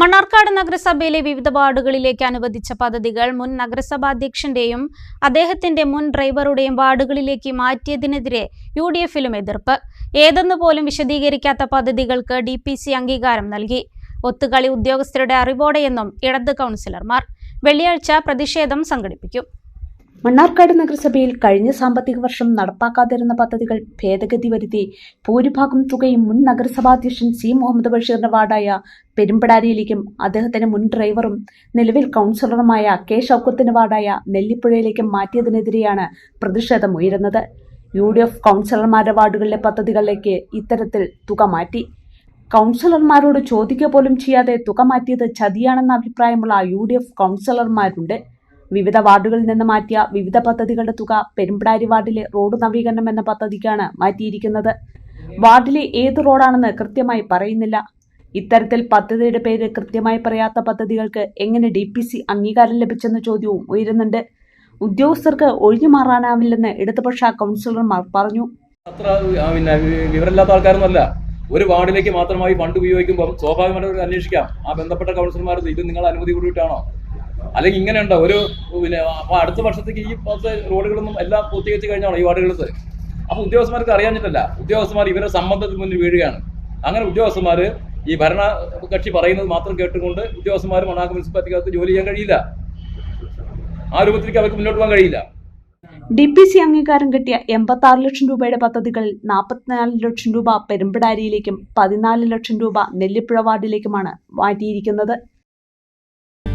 മണ്ണാർക്കാട് നഗരസഭയിലെ വിവിധ വാർഡുകളിലേക്ക് അനുവദിച്ച പദ്ധതികൾ മുൻ നഗരസഭാധ്യക്ഷന്റെയും അദ്ദേഹത്തിന്റെ മുൻ ഡ്രൈവറുടെയും വാർഡുകളിലേക്ക് മാറ്റിയതിനെതിരെ യു ഡി എഫിലും എതിർപ്പ്. ഏതെന്ന് പോലും വിശദീകരിക്കാത്ത പദ്ധതികൾക്ക് ഡി പി സി അംഗീകാരം നൽകി. ഒത്തുകളി ഉദ്യോഗസ്ഥരുടെ അറിവോടെയെന്നും ഇടത് കൗൺസിലർമാർ. വെള്ളിയാഴ്ച പ്രതിഷേധം സംഘടിപ്പിക്കും. മണ്ണാർക്കാട് നഗരസഭയിൽ കഴിഞ്ഞ സാമ്പത്തിക വർഷം നടപ്പാക്കാതിരുന്ന പദ്ധതികൾ ഭേദഗതി വരുത്തി ഭൂരിഭാഗം തുകയും മുൻ നഗരസഭാധ്യക്ഷൻ സി മുഹമ്മദ് ബഷീറിന്റെ വാർഡായ പെരുമ്പടാരിയിലേക്കും അദ്ദേഹത്തിന്റെ മുൻ ഡ്രൈവറും നിലവിൽ കൗൺസിലറുമായ കെ ഷൌക്കത്തിന്റെ വാർഡായ നെല്ലിപ്പുഴയിലേക്കും മാറ്റിയതിനെതിരെയാണ് പ്രതിഷേധം ഉയരുന്നത്. യു ഡി എഫ് കൗൺസിലർമാരുടെ വാർഡുകളിലെ പദ്ധതികളിലേക്ക് ഇത്തരത്തിൽ തുക മാറ്റി. കൗൺസിലർമാരോട് ചോദിക്കുക പോലും ചെയ്യാതെ തുക മാറ്റിയത് ചതിയാണെന്ന അഭിപ്രായമുള്ള യു ഡി എഫ് കൗൺസിലർമാരുണ്ട്. വിവിധ വാർഡുകളിൽ നിന്ന് മാറ്റിയ വിവിധ പദ്ധതികളുടെ തുക പെരുമ്പിടാരി വാർഡിലെ റോഡ് നവീകരണം എന്ന പദ്ധതിക്കാണ് മാറ്റിയിരിക്കുന്നത്. വാർഡിലെ ഏത് റോഡാണെന്ന് കൃത്യമായി പറയുന്നില്ല. ഇത്തരത്തിൽ പദ്ധതിയുടെ പേര് കൃത്യമായി പറയാത്ത പദ്ധതികൾക്ക് എങ്ങനെ ഡി പി സി അംഗീകാരം ലഭിച്ചെന്ന ചോദ്യവും ഉയരുന്നുണ്ട്. ഉദ്യോഗസ്ഥർക്ക് ഒഴിഞ്ഞു മാറാനാവില്ലെന്ന് ഇടതുപക്ഷ കൗൺസിലർമാർ പറഞ്ഞു. അത്ര പിന്നെ വിവരമില്ലാത്ത ആൾക്കാരൊന്നുമല്ല. ഒരു വാർഡിലേക്ക് മാത്രമായി ഫണ്ട് ഉപയോഗിക്കുമ്പോൾ സ്വാഭാവികമായിട്ട് അന്വേഷിക്കാം. ആ ബന്ധപ്പെട്ട കൗൺസിലർമാർ ഇത് നിങ്ങൾ അനുമതി കൂടിയിട്ടാണോ അല്ലെങ്കിൽ ഇങ്ങനെ ഉണ്ട്? ഒരു പിന്നെ അപ്പൊ അടുത്ത വർഷത്തേക്ക് ഈ റോഡുകളൊന്നും എല്ലാം പൂർത്തീകരിച്ച് കഴിഞ്ഞാണോ ഈ വാർഡുകളിൽ അപ്പൊ ഉദ്യോഗസ്ഥന്മാർക്ക് അറിയാഞ്ഞിട്ടല്ല. ഉദ്യോഗസ്ഥന്മാർ ഇവരെ സമ്മർദ്ദത്തിന് മുന്നിൽ വീഴുകയാണ്. അങ്ങനെ ഉദ്യോഗസ്ഥന്മാർ ഈ ഭരണ കക്ഷി പറയുന്നത് മാത്രം കേട്ടുകൊണ്ട് ഉദ്യോഗസ്ഥന്മാർ മണാക്ക് മുനിസിപ്പാലിറ്റിക്കകത്ത് ജോലി ചെയ്യാൻ കഴിയില്ല. ആ രൂപത്തിലേക്ക് അവർക്ക് മുന്നോട്ട് പോകാൻ കഴിയില്ല. ഡി പി സി അംഗീകാരം കിട്ടിയ എൺപത്തി ആറ് ലക്ഷം രൂപയുടെ പദ്ധതികളിൽ നാൽപ്പത്തിനാല് ലക്ഷം രൂപ പെരുമ്പടാരിയിലേക്കും പതിനാല് ലക്ഷം രൂപ നെല്ലിപ്പുഴ വാർഡിലേക്കുമാണ് മാറ്റിയിരിക്കുന്നത്.